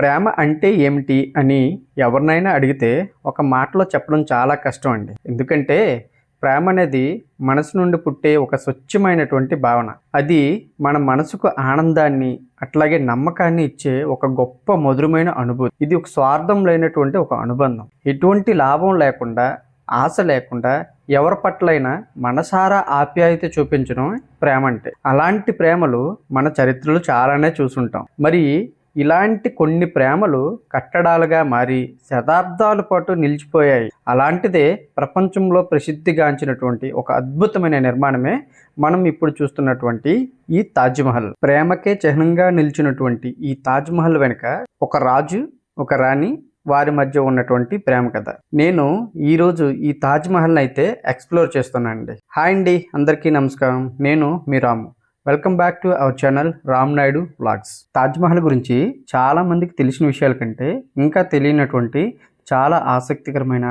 ప్రేమ అంటే ఏమిటి అని ఎవరినైనా అడిగితే ఒక మాటలో చెప్పడం చాలా కష్టం అండి. ఎందుకంటే ప్రేమ అనేది మనసు నుండి పుట్టే ఒక స్వచ్ఛమైనటువంటి భావన. అది మన మనసుకు ఆనందాన్ని అట్లాగే నమ్మకాన్ని ఇచ్చే ఒక గొప్ప మధురమైన అనుభూతి. ఇది ఒక స్వార్థం లేనటువంటి ఒక అనుబంధం. ఎటువంటి లాభం లేకుండా ఆశ లేకుండా ఎవరి పట్లైనా మనసారా ఆప్యాయత చూపించడం ప్రేమ అంటే. అలాంటి ప్రేమలు మన చరిత్రలో చాలానే చూసుంటాం. మరి ఇలాంటి కొన్ని ప్రేమలు కట్టడాలుగా మారి శతాబ్దాల పాటు నిలిచిపోయాయి. అలాంటిదే ప్రపంచంలో ప్రసిద్ధిగాంచినటువంటి ఒక అద్భుతమైన నిర్మాణమే మనం ఇప్పుడు చూస్తున్నటువంటి ఈ తాజ్మహల్. ప్రేమకే చిహ్నంగా నిలిచినటువంటి ఈ తాజ్మహల్ వెనుక ఒక రాజు ఒక రాణి వారి మధ్య ఉన్నటువంటి ప్రేమ కథ. నేను ఈరోజు ఈ తాజ్మహల్ని అయితే ఎక్స్ప్లోర్ చేస్తున్నానండి. హాయ్ అండి అందరికీ నమస్కారం. నేను మీ Ramu. Welcome back to our channel Ram Naidu vlogs. Taj Mahal గురించి చాలా మందికి తెలిసిన విషయాల కంటే ఇంకా తెలియనటువంటి చాలా ఆసక్తికరమైన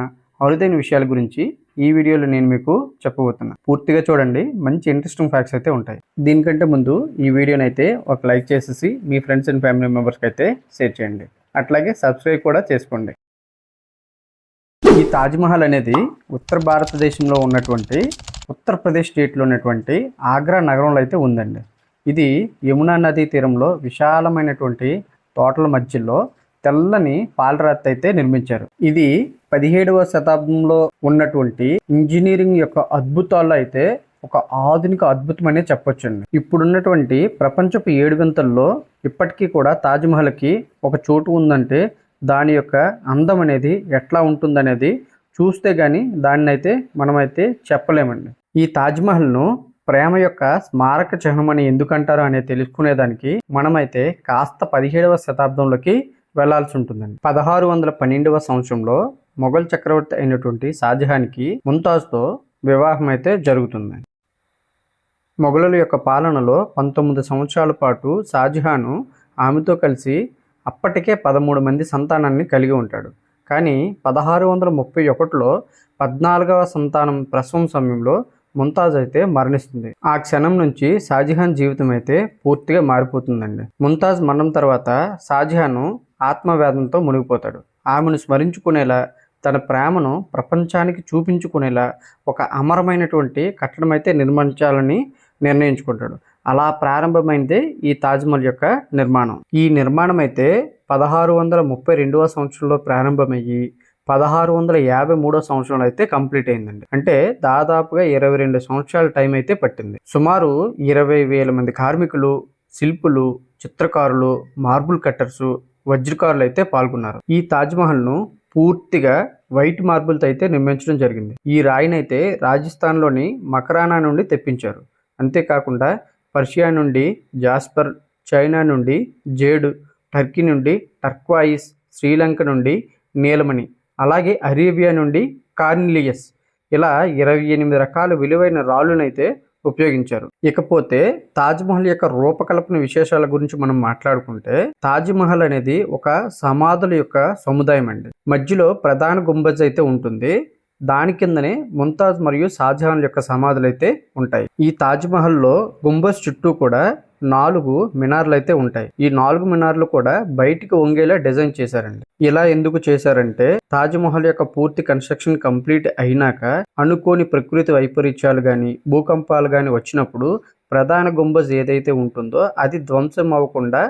అరుదైన విషయాల గురించి ఈ వీడియోలో నేను మీకు చెప్పబోతున్నా. పూర్తిగా చూడండి మంచి ఇంట్రెస్టింగ్ ఫ్యాక్ట్స్ అయితే ఉంటాయి. దీనికంటే ముందు ఈ వీడియోని అయితే ఒక లైక్ చేసేసి మీ ఫ్రెండ్స్ అండ్ ఫ్యామిలీ మెంబర్స్కి అయితే షేర్ చేయండి. అట్లాగే సబ్స్క్రైబ్ కూడా చేసుకోండి. ఈ తాజ్మహల్ అనేది ఉత్తర భారతదేశంలో ఉన్నటువంటి ఉత్తరప్రదేశ్ స్టేట్లో ఉన్నటువంటి ఆగ్రా నగరంలో అయితే ఉందండి. ఇది యమునా నదీ తీరంలో విశాలమైనటువంటి తోటల మధ్యలో తెల్లని పాలరాతి అయితే నిర్మించారు. ఇది పదిహేడవ శతాబ్దంలో ఉన్నటువంటి ఇంజనీరింగ్ యొక్క అద్భుతాల్లో అయితే ఒక ఆధునిక అద్భుతం అనే చెప్పొచ్చండి. ఇప్పుడున్నటువంటి ప్రపంచపు ఏడు వింతల్లో ఇప్పటికీ కూడా తాజ్మహల్కి ఒక చోటు ఉందంటే దాని యొక్క అందం అనేది ఎట్లా ఉంటుందనేది చూస్తే కానీ దాన్ని అయితే మనమైతే చెప్పలేమండి. ఈ తాజ్మహల్ను ప్రేమ యొక్క స్మారక చిహ్నమని ఎందుకంటారు అనేది తెలుసుకునేదానికి మనమైతే కాస్త పదిహేడవ శతాబ్దంలోకి వెళ్ళాల్సి ఉంటుందండి. పదహారు వందల పన్నెండవ సంవత్సరంలో మొఘల్ చక్రవర్తి అయినటువంటి షాజహాన్కి ముంతాజ్తో వివాహం అయితే జరుగుతుంది మొఘలుల యొక్క పాలనలో పంతొమ్మిది సంవత్సరాల పాటు షాజహాను ఆమెతో కలిసి అప్పటికే పదమూడు మంది సంతానాన్ని కలిగి ఉంటాడు. కానీ పదహారు వందల ముప్పై ఒకటిలో పద్నాలుగవ సంతానం ప్రసవం సమయంలో ముంతాజ్ అయితే మరణిస్తుంది. ఆ క్షణం నుంచి షాజహాన్ జీవితం అయితే పూర్తిగా మారిపోతుందండి. ముంతాజ్ మరణం తర్వాత షాజహాన్ ఆత్మవేదంతో మునిగిపోతాడు. ఆమెను స్మరించుకునేలా తన ప్రేమను ప్రపంచానికి చూపించుకునేలా ఒక అమరమైనటువంటి కట్టడం అయితే నిర్మించాలని నిర్ణయించుకుంటాడు. అలా ప్రారంభమైందే ఈ తాజ్మహల్ యొక్క నిర్మాణం. ఈ నిర్మాణం అయితే పదహారు వందల ముప్పై రెండవ సంవత్సరంలో ప్రారంభమయ్యి పదహారు వందల యాభై మూడో సంవత్సరంలో అయితే కంప్లీట్ అయిందండి. అంటే దాదాపుగా ఇరవై రెండు సంవత్సరాల టైం అయితే పట్టింది. సుమారు ఇరవై వేల మంది కార్మికులు శిల్పులు చిత్రకారులు మార్బుల్ కట్టర్స్ వజ్రకారులు అయితే పాల్గొన్నారు. ఈ తాజ్మహల్ను పూర్తిగా వైట్ మార్బుల్తో అయితే నిర్మించడం జరిగింది. ఈ రాయినైతే రాజస్థాన్లోని మకరానా నుండి తెప్పించారు. అంతేకాకుండా పర్షియా నుండి జాస్పర్ చైనా నుండి జేడు టర్కీ నుండి టర్క్వాయిస్ శ్రీలంక నుండి నీలమణి అలాగే అరేబియా నుండి కార్నిలియస్. ఇలా ఇరవై ఎనిమిది రకాల విలువైన రాళ్ళునైతే ఉపయోగించారు. ఇకపోతే తాజ్మహల్ యొక్క రూపకల్పన విశేషాల గురించి మనం మాట్లాడుకుంటే తాజ్మహల్ అనేది ఒక సమాధుల యొక్క సముదాయం అండి మధ్యలో ప్రధాన గుంబజ్ అయితే ఉంటుంది. దాని కిందనే ముంతాజ్ మరియు షాజహాన్ యొక్క సమాధులు అయితే ఉంటాయి. ఈ తాజ్మహల్లో గుంబజ్ చుట్టూ కూడా నాలుగు మినార్లు అయితే ఉంటాయి. ఈ నాలుగు మినార్లు కూడా బయటికి వంగేలా డిజైన్ చేశారండి. ఇలా ఎందుకు చేశారంటే తాజ్మహల్ యొక్క పూర్తి కన్స్ట్రక్షన్ కంప్లీట్ అయినాక అనుకోని ప్రకృతి వైపరీత్యాలు కానీ భూకంపాలు కానీ వచ్చినప్పుడు ప్రధాన గుంబజ్ ఏదైతే ఉంటుందో అది ధ్వంసం అవ్వకుండా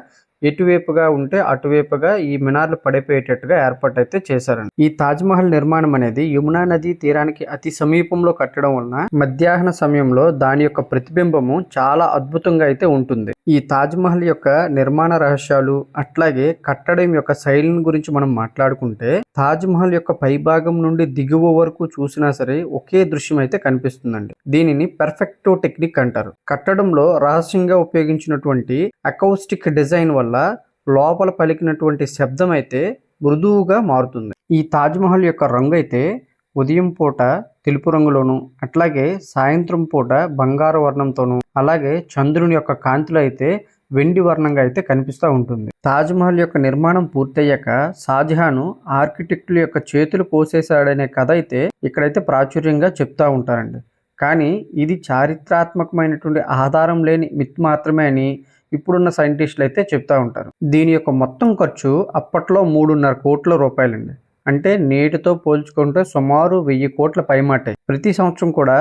ఎటువైపుగా ఉంటే అటువైపుగా ఈ మినార్లు పడిపోయేటట్టుగా ఏర్పాటు అయితే చేశారండి. ఈ తాజ్మహల్ నిర్మాణం అనేది యమునా నది తీరానికి అతి సమీపంలో కట్టడం వలన మధ్యాహ్న సమయంలో దాని యొక్క ప్రతిబింబము చాలా అద్భుతంగా అయితే ఉంటుంది. ఈ తాజ్మహల్ యొక్క నిర్మాణ రహస్యాలు అట్లాగే కట్టడం యొక్క శైలిని గురించి మనం మాట్లాడుకుంటే తాజ్మహల్ యొక్క పైభాగం నుండి దిగువ వరకు చూసినా సరే ఒకే దృశ్యం అయితే కనిపిస్తుందండి. దీనిని పెర్ఫెక్టో టెక్నిక్ అంటారు. కట్టడంలో రహస్యంగా ఉపయోగించినటువంటి అకౌస్టిక్ డిజైన్ వల్ల లోపల పలికినటువంటి శబ్దం అయితే మృదువుగా మారుతుంది. ఈ తాజ్మహల్ యొక్క రంగు అయితే ఉదయం పూట తెలుపు రంగులోను అట్లాగే సాయంత్రం పూట బంగారు వర్ణంతోను అలాగే చంద్రుని యొక్క కాంతిలో అయితే వెండి వర్ణంగా అయితే కనిపిస్తూ ఉంటుంది. తాజ్మహల్ యొక్క నిర్మాణం పూర్తయ్యాక షాజహాను ఆర్కిటెక్టుల యొక్క చేతులు కోసేశాడనే కథ అయితే ఇక్కడైతే ప్రాచుర్యంగా చెప్తా ఉంటారండి. కానీ ఇది చారిత్రాత్మకమైనటువంటి ఆధారం లేని మిత్ మాత్రమే అని ఇప్పుడున్న సైంటిస్టులు అయితే చెప్తా ఉంటారు. దీని యొక్క మొత్తం ఖర్చు అప్పట్లో మూడున్నర కోట్ల రూపాయలండి. అంటే నేటితో పోల్చుకుంటే సుమారు వెయ్యి కోట్ల పైమాటే. ప్రతి సంవత్సరం కూడా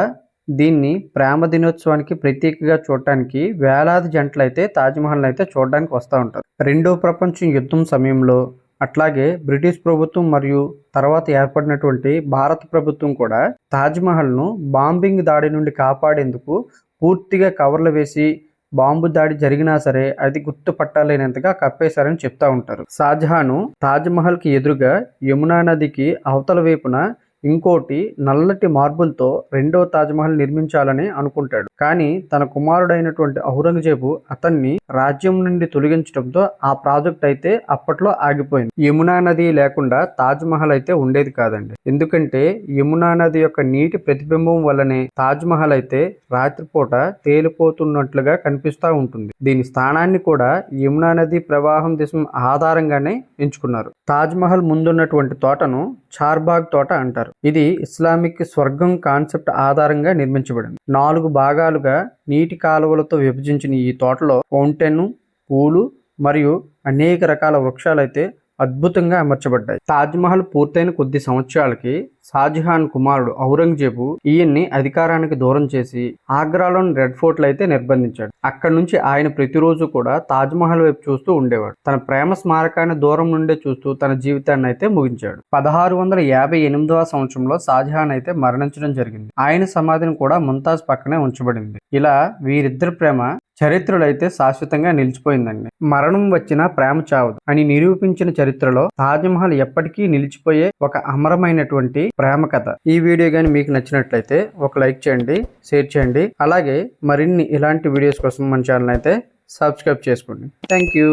దీన్ని ప్రేమ దినోత్సవానికి ప్రతీకగా చూడటానికి వేలాది జంటలు అయితే తాజ్మహల్ అయితే చూడడానికి వస్తూ ఉంటారు. రెండో ప్రపంచ యుద్ధం సమయంలో అట్లాగే బ్రిటిష్ ప్రభుత్వం మరియు తర్వాత ఏర్పడినటువంటి భారత ప్రభుత్వం కూడా తాజ్మహల్ను బాంబింగ్ దాడి నుండి కాపాడేందుకు పూర్తిగా కవర్లు వేసి బాంబు దాడి జరిగినా సరే అది గుర్తుపట్టలేనంతగా కప్పేశారని చెప్తా ఉంటారు. షాజహాను తాజ్మహల్కి ఎదురుగా యమునా నదికి అవతల వైపున ఇంకోటి నల్లటి మార్బుల్తో రెండో తాజ్మహల్ నిర్మించాలని అనుకుంటాడు. కానీ తన కుమారుడైనటువంటి ఔరంగజేబు అతన్ని రాజ్యం నుండి తొలగించడంతో ఆ ప్రాజెక్ట్ అయితే అప్పట్లో ఆగిపోయింది. యమునా నది లేకుండా తాజ్మహల్ అయితే ఉండేది కాదండి. ఎందుకంటే యమునా నది యొక్క నీటి ప్రతిబింబం వల్లనే తాజ్మహల్ అయితే రాత్రిపూట తేలిపోతున్నట్లుగా కనిపిస్తూ ఉంటుంది. దీని స్థానాన్ని కూడా యమునా నది ప్రవాహం దిశం ఆధారంగానే ఎంచుకున్నారు. తాజ్మహల్ ముందున్నటువంటి తోటను చార్బాగ్ తోట అంటారు. అంటారు ఇది ఇస్లామిక్ స్వర్గం కాన్సెప్ట్ ఆధారంగా నిర్మించబడింది. నాలుగు భాగాలుగా నీటి కాలువలతో విభజించిన ఈ తోటలో ఫౌంటైన్ పూలు మరియు అనేక రకాల వృక్షాలైతే అద్భుతంగా అమర్చబడ్డాయి. తాజ్మహల్ పూర్తయిన కొద్ది సంవత్సరాలకి షాజహాన్ కుమారుడు ఔరంగజేబు ఈయన్ని అధికారానికి దూరం చేసి ఆగ్రాలోని రెడ్ ఫోర్ట్లు అయితే నిర్బంధించాడు. అక్కడి నుంచి ఆయన ప్రతిరోజు కూడా తాజ్మహల్ వైపు చూస్తూ ఉండేవాడు. తన ప్రేమ స్మారకాన్ని దూరం నుండే చూస్తూ తన జీవితాన్ని అయితే ముగించాడు. పదహారు వందల యాభై ఎనిమిదవ సంవత్సరంలో షాజహాన్ అయితే మరణించడం జరిగింది. ఆయన సమాధిని కూడా ముంతాజ్ పక్కనే ఉంచబడింది. ఇలా వీరిద్దరి ప్రేమ చరిత్రలో అయితే శాశ్వతంగా నిలిచిపోయిందండి. మరణం వచ్చినా ప్రేమ చావదు. అని నిరూపించిన చరిత్రలో తాజ్మహల్ ఎప్పటికీ నిలిచిపోయే ఒక అమరమైనటువంటి ప్రేమ కథ. ఈ వీడియో కానీ మీకు నచ్చినట్లయితే ఒక లైక్ చేయండి షేర్ చేయండి. అలాగే మరిన్ని ఇలాంటి వీడియోస్ కోసం మన ఛానల్ అయితే సబ్స్క్రైబ్ చేసుకోండి. Thank you